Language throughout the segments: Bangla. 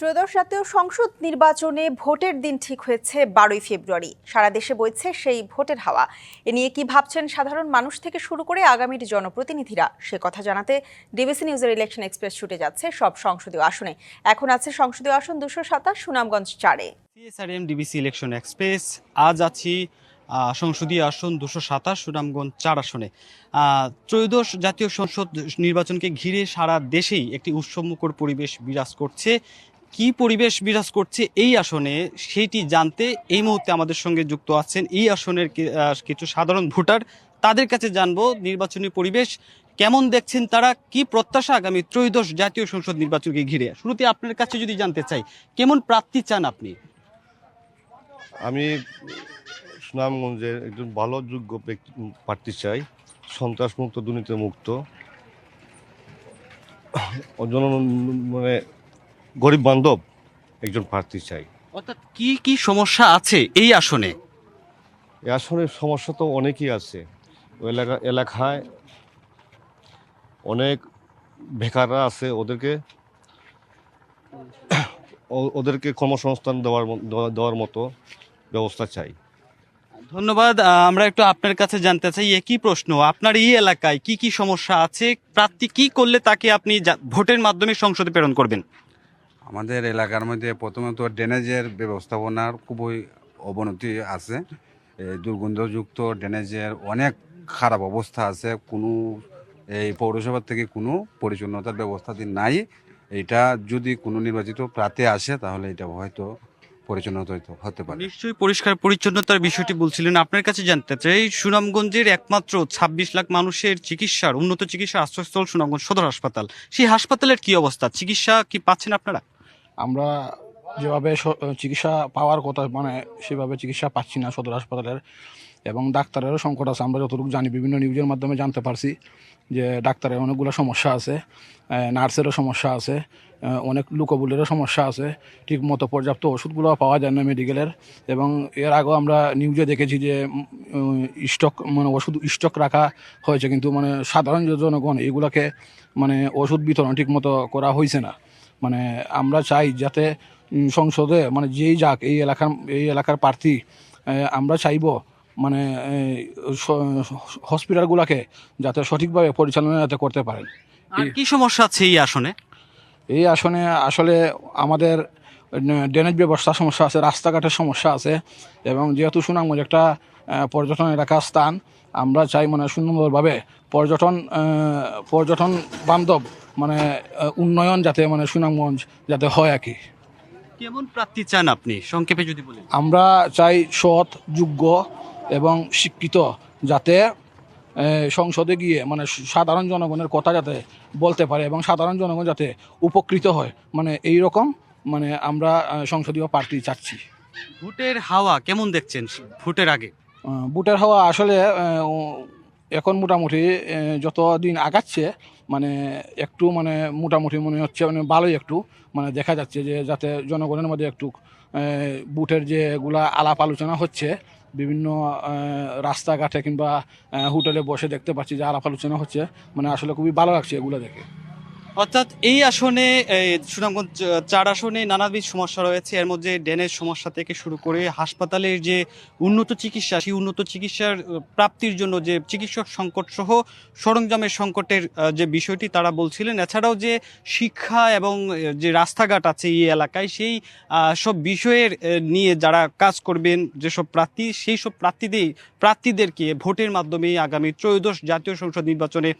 ত্রয়োদশ জাতীয় সংসদ নির্বাচনে ভোটের দিন ঠিক হয়েছে বারোই ফেব্রুয়ারি। সারা দেশে বইছে সেই ভোটের হাওয়া। এ নিয়ে কি ভাবছেন সাধারণ মানুষ থেকে শুরু করে আগামীর জনপ্রতিনিধিরা? সে কথা জানাতে ডিবিসি নিউজের ইলেকশন এক্সপ্রেস ছুটে যাচ্ছে সব সংসদীয় আসনে। এখন আছে সংসদীয় আসন দুশো সাতাশ, সুনামগঞ্জ চারে। DBC election express. আজ আছি সংসদীয় আসন দুশো সাতাশ, সুনামগঞ্জ চার আসনে। ত্রয়োদশ জাতীয় সংসদ নির্বাচনকে ঘিরে সারা দেশেই একটি উৎসবমুখর পরিবেশ বিরাজ করছে। কি পরিবেশ বিরাজ করছে এই আসনে সেইটি জানতে এই মুহূর্তে আমাদের সঙ্গে যুক্ত আছেন এই আসনের কিছু সাধারণ ভোটার। তাদের কাছে জানব নির্বাচনী পরিবেশ কেমন দেখছেন তারা, কি প্রত্যাশা আগামী ত্রয়োদশ জাতীয় সংসদ নির্বাচনকে ঘিরে? শুরুতে আপনার কাছে যদি জানতে চাই, কেমন প্রার্থী চান আপনি? আমি সুনামগঞ্জের একজন ভালো যোগ্য প্রার্থী চাই। সন্ত্রাসমুক্ত, দুর্নীতিমুক্ত। জন মানে গরিব বান্ধব একজন প্রার্থী চাই। অর্থাৎ কি কি সমস্যা আছে এই আসনে? এই আসনের সমস্যা তো অনেকই আছে। এলাকা এলাকায় অনেক বেকাররা আছে ওদেরকে ওদেরকে কর্মসংস্থান দেওয়ার দেওয়ার মতো ব্যবস্থা চাই। ধন্যবাদ। আমরা একটু আপনার কাছে জানতে চাই একই প্রশ্ন? আপনার এই এলাকায় কি কি সমস্যা আছে? প্রার্থী কি করলে তাকে আপনি ভোটের মাধ্যমে সংসদে প্রেরণ করবেন? আমাদের এলাকার মধ্যে প্রথমত ড্রেনেজের ব্যবস্থাপনার খুবই অবনতি আছে। দুর্গন্ধযুক্ত ড্রেনেজের অনেক খারাপ অবস্থা আছে। কোনো, এই পৌরসভা থেকে কোনো পরিচ্ছন্নতার ব্যবস্থাটি নাই। এটা যদি কোনো নির্বাচিত প্রাতে আসে, তাহলে এটা হয়তো পরিচ্ছন্নতা হতে পারে। নিশ্চয়ই পরিষ্কার পরিচ্ছন্নতার বিষয়টি বলছিলেন। আপনার কাছে জানতে চাই, সুনামগঞ্জের একমাত্র ছাব্বিশ লাখ মানুষের চিকিৎসার, উন্নত চিকিৎসা আশ্রয়স্থল সুনামগঞ্জ সদর হাসপাতাল। সেই হাসপাতালের কি অবস্থা? চিকিৎসা কি পাচ্ছেন আপনারা? আমরা যেভাবে চিকিৎসা পাওয়ার কথা মানে সেভাবে চিকিৎসা পাচ্ছি না সদর হাসপাতালের। এবং ডাক্তারেরও সংকট আছে। আমরা যতটুকু জানি, বিভিন্ন নিউজের মাধ্যমে জানতে পারছি যে ডাক্তারের অনেকগুলো সমস্যা আছে নার্সেরও সমস্যা আছে অনেক লুকোবুলেরও সমস্যা আছে। ঠিক মতো পর্যাপ্ত ওষুধগুলো পাওয়া যায় না মেডিকেলের। এবং এর আগেও আমরা নিউজে দেখেছি যে স্টক মানে ওষুধ স্টক রাখা হয়েছে। কিন্তু মানে সাধারণ জনগণ, এগুলোকে মানে ওষুধ বিতরণ ঠিক মতো করা হয়েছে না। মানে আমরা চাই যাতে সংসদে মানে যেই যাক এই এলাকার এই এলাকার প্রার্থী আমরা চাইব মানে হসপিটালগুলোকে যাতে সঠিকভাবে পরিচালনা যাতে করতে পারেন। আর কি সমস্যা আছে এই আসনে? এই আসনে আসলে আমাদের ড্রেনেজ ব্যবস্থা সমস্যা আছে রাস্তাঘাটের সমস্যা আছে এবং যেহেতু সুনামগঞ্জ একটা পর্যটন এলাকার স্থান আমরা চাই মানে সুন্দরভাবে পর্যটন পর্যটন বান্ধব মানে উন্নয়ন যাতে মানে সুনামগঞ্জ যাতে হয় আর কি। কেমন প্রার্থী চান আপনি? সংক্ষেপে যদি বলেন। আমরা চাই সৎ যোগ্য এবং শিক্ষিত যাতে সংসদে গিয়ে মানে সাধারণ জনগণের কথা যাতে বলতে পারে এবং সাধারণ জনগণ যাতে উপকৃত হয়। মানে এই রকম মানে আমরা সংসদীয় প্রার্থী চাচ্ছি। ভোটের হাওয়া কেমন দেখছেন? ভোটের আগে। ভোটের হাওয়া আসলে এখন মোটামুটি যত দিন আগাচ্ছে মানে একটু মানে মোটামুটি মনে হচ্ছে মানে ভালোই একটু মানে দেখা যাচ্ছে যে যাতে জনগণের মধ্যে একটু বুটের যেগুলা আলাপ আলোচনা হচ্ছে, বিভিন্ন রাস্তাঘাটে কিংবা হোটেলে বসে দেখতে পাচ্ছি যে আলাপ আলোচনা হচ্ছে মানে আসলে খুবই ভালো লাগছে এগুলো দেখে। অর্থাৎ এই আসনে সুনামগঞ্জ চার আসনে নানাবিধ সমস্যা রয়েছে। এর মধ্যে ড্রেনের সমস্যা থেকে শুরু করে হাসপাতালের যে উন্নত চিকিৎসা, সেই উন্নত চিকিৎসার প্রাপ্তির জন্য যে চিকিৎসক সংকট সহ সরঞ্জামের সংকটের যে বিষয়টি তারা বলছিলেন, এছাড়াও যে শিক্ষা এবং যে রাস্তাঘাট আছে এই এলাকায়, সেই সব বিষয়ের নিয়ে যারা কাজ করবেন, যেসব প্রার্থী, সেই সব প্রার্থীদের, প্রার্থীদেরকে ভোটের মাধ্যমে আগামী ত্রয়োদশ জাতীয় সংসদ নির্বাচনে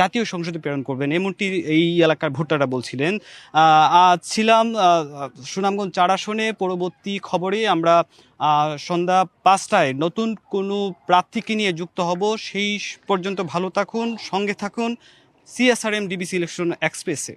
জাতীয় সংসদে প্রেরণ করবেন। এমনটি এই এলাকার ভোটাররা বলছিলেন। আজ ছিলাম সুনামগঞ্জ চার আসনে। পরবর্তী খবরে আমরা সন্ধ্যা পাঁচটায় নতুন কোনো প্রার্থীকে নিয়ে যুক্ত হব। সেই পর্যন্ত ভালো থাকুন, সঙ্গে থাকুন। সিএসআরএম ডিবিসি ইলেকশন এক্সপ্রেসে